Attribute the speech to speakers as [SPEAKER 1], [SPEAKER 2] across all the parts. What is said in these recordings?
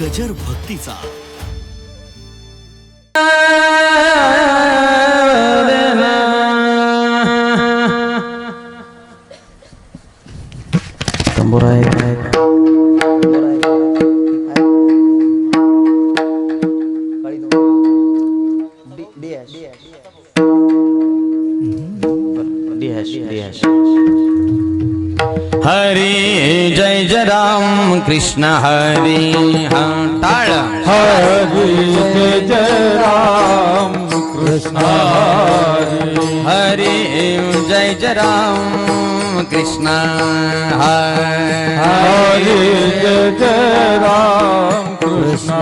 [SPEAKER 1] गजर भक्तीचा.
[SPEAKER 2] जय जय राम कृष्ण हरी हा टाळ
[SPEAKER 3] हरी जय जय राम कृष्ण हरी
[SPEAKER 2] जय जय राम कृष्ण
[SPEAKER 3] हरी जय जय राम कृष्ण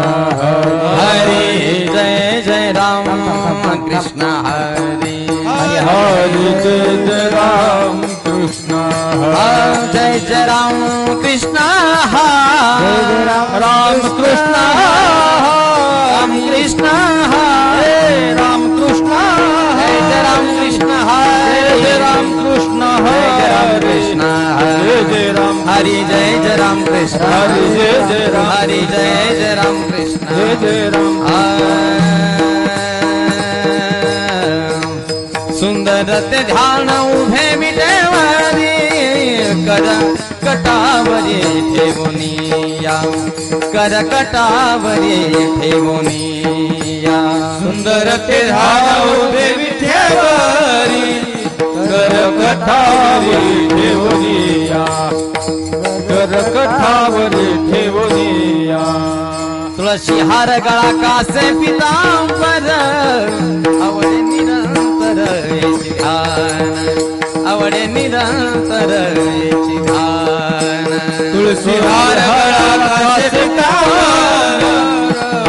[SPEAKER 3] हरी
[SPEAKER 2] जय जय राम कृष्ण हरी
[SPEAKER 3] हरी जय जय राम
[SPEAKER 2] जय राम कृष्ण
[SPEAKER 3] राम कृष्ण
[SPEAKER 2] राम कृष्ण हरे राम कृष्ण जय जय राम कृष्ण हरे
[SPEAKER 3] जय राम कृष्ण
[SPEAKER 2] जय जय राम कृष्ण
[SPEAKER 3] जय जय राम
[SPEAKER 2] हरी जय जय राम कृष्ण
[SPEAKER 3] हरी जय जय राम
[SPEAKER 2] हरी जय जय राम कृष्ण
[SPEAKER 3] जय जय राम
[SPEAKER 2] सुंदर ध्यान उभे कर कटावरे ठेवनिया कर कटावरे ठेवनिया
[SPEAKER 3] सुंदर ते ध्यान देवी विठेवरी कर कटावरे ठेवनिया कर कटावरे ठेवनिया
[SPEAKER 2] तुळशी हार गळा कासे पितांबर. आवडे निरंतर ध्यान आवडे निरंतर याची ध्यान
[SPEAKER 3] तुळशी हार हळा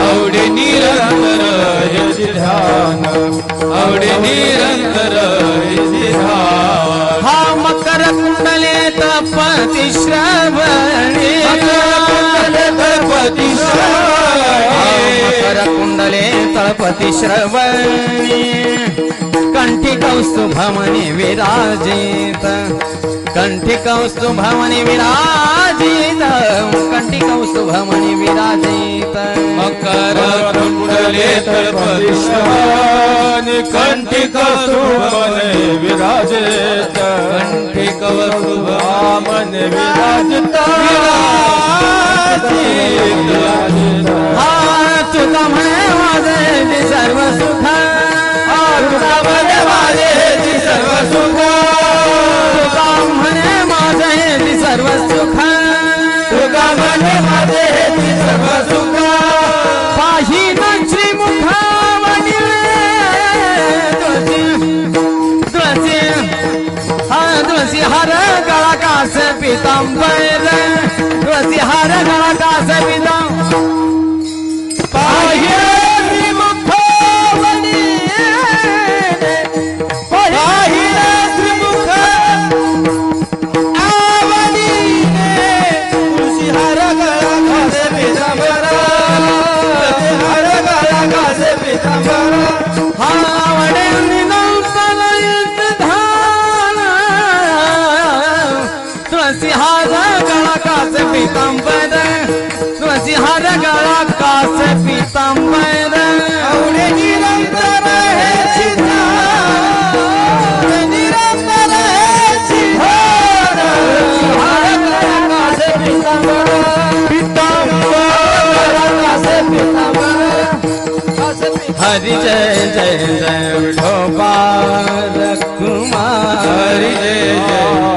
[SPEAKER 3] आवडे निरंतर ध्यान. आवडे निरंतर ध्यान.
[SPEAKER 2] हा मकर कुंडले तपती श्रवणे.
[SPEAKER 3] गणपती
[SPEAKER 2] मकर कुंडले तळपती श्रवणी. कंठी कौस्तुभमणी विराजित. कंठी कौस्तु भवनी विराजित कंठी कौस्तु भवनी विराजित।
[SPEAKER 3] मकर कुंडलेत कंठी कौस्तु भवनी विराजित। कंठी
[SPEAKER 2] कौस्तु भवनी विराजित। विराजित। हा
[SPEAKER 3] तुझा ತಮ್ಮ ವಸಿ
[SPEAKER 2] ಹರ ಗಾಟ ಸವಿದ तुळसी हार कास पितांबर।
[SPEAKER 3] आवडे निरंतर हे निरंतर हे सिद्धार्थ हार
[SPEAKER 2] जय जय जय विठोबा कुमार
[SPEAKER 3] हरी जय जय।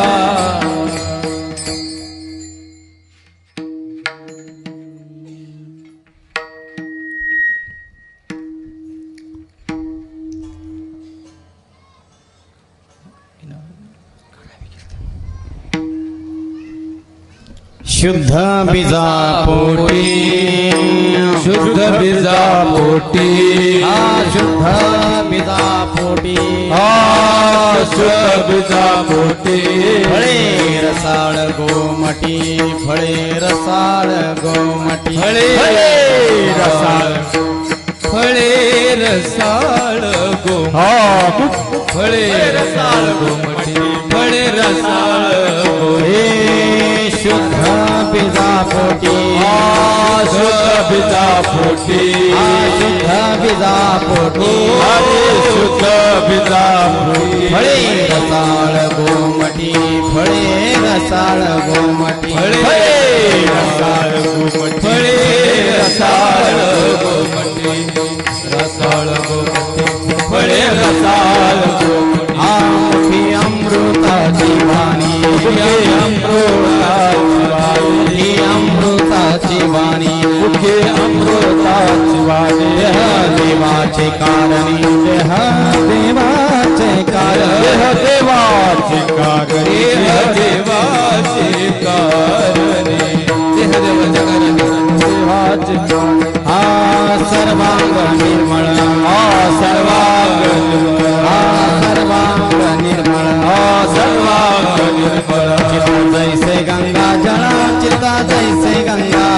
[SPEAKER 2] शुद्ध बीजा पोटी
[SPEAKER 3] शुद्ध बीजा पोटी
[SPEAKER 2] हा शुद्ध बीजा पोटी
[SPEAKER 3] हा शुद्ध बीजा पोटी
[SPEAKER 2] फळे रसाळ गोमटी फळे रसाळ गोमटी।
[SPEAKER 3] फळे रसाळ। फळे रसाळ गो फळे रसाळ गोमटी। फळे रसाळ गो
[SPEAKER 2] शुद्ध पोटी
[SPEAKER 3] हा शुद्ध पोटी।
[SPEAKER 2] हा शुद्ध बीजा पोटी।
[SPEAKER 3] हरे शुद्ध बीजा पोटी
[SPEAKER 2] फळे रसाळ गोमटी फळे रसाळ गोमटी।
[SPEAKER 3] फळे रसाळ गोमटी फळे रसाळ गोमटी। रसाळ गोमटी।
[SPEAKER 2] वाणी
[SPEAKER 3] अमृता वाणी
[SPEAKER 2] देह देवाचे कारणी कारण
[SPEAKER 3] देह देवाचे कारणे देह देवाचे कारणे देवाचे कारणे देवाचे
[SPEAKER 2] हा सर्वांग निर्मळ
[SPEAKER 3] हा सर्वांग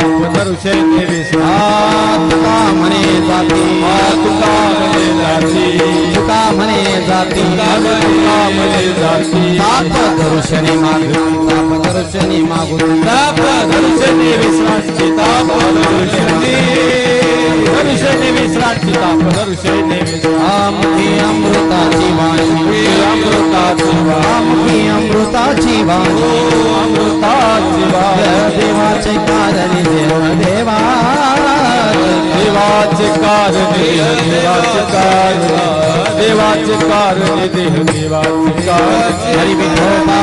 [SPEAKER 2] जळ
[SPEAKER 3] ऋषेने विश्रा
[SPEAKER 2] तुका म्हणे जाती
[SPEAKER 3] तुका म्हणे जाती
[SPEAKER 2] तुका म्हणे जाती
[SPEAKER 3] तुका म्हणे जाती
[SPEAKER 2] ताप दर्शनी मागून ताप दर्शनी मागून
[SPEAKER 3] ताप दर्शनी विश्रांती ताप दर्शनी धनुष्यने विश्रांती ताप धनुष्यने
[SPEAKER 2] आमची अमृताची वाणी
[SPEAKER 3] अमृताची वाणी
[SPEAKER 2] अमृताची वाणी देवाचे कारणे
[SPEAKER 3] देवाचे कारणे देवाचे कारणे देव देवाचे कारणे
[SPEAKER 2] हरी विठोबार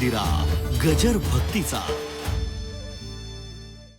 [SPEAKER 1] मंदिरा गजर भक्तीचा.